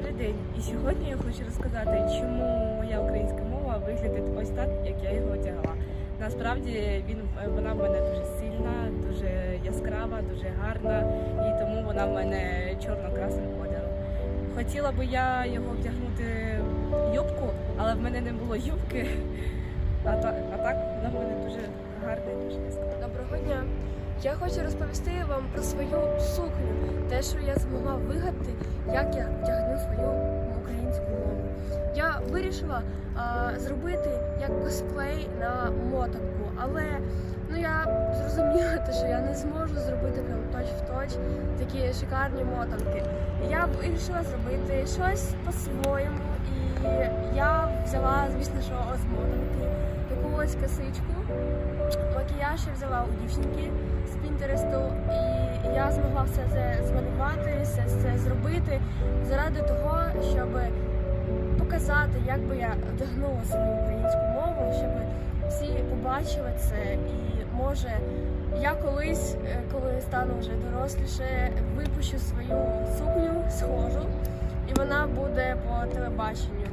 Добрий день. І сьогодні я хочу розказати, чому моя українська мова виглядить ось так, як я його одягла. Насправді він вона в мене дуже сильна, дуже яскрава, дуже гарна, і тому вона в мене чорно-красним кольором. Хотіла би я його вдягнути юбку, але в мене не було юбки. А, та, а так вона в мене дуже гарна і дуже яскрава. Доброго дня. Я хочу розповісти вам про свою сукню, те, що я змогла вигадати, як я вдягну свою українську мову. Я вирішила а, зробити як косплей на мотанку, але ну я зрозуміла, те, що я не зможу зробити прям точ в точ такі шикарні мотанки. Я вирішила зробити щось по-своєму, і я взяла, звісно, що з мотанки таку ось косичку. Макіяж я взяла у дівчинки з Пінтересту, і я змогла все це змалювати, все це зробити заради того, щоб показати, як би я вдягнула свою українську мову, щоб всі побачили це. І може я колись, е, коли стану вже доросліше, випущу свою сукню схожу, і вона буде по телебаченню.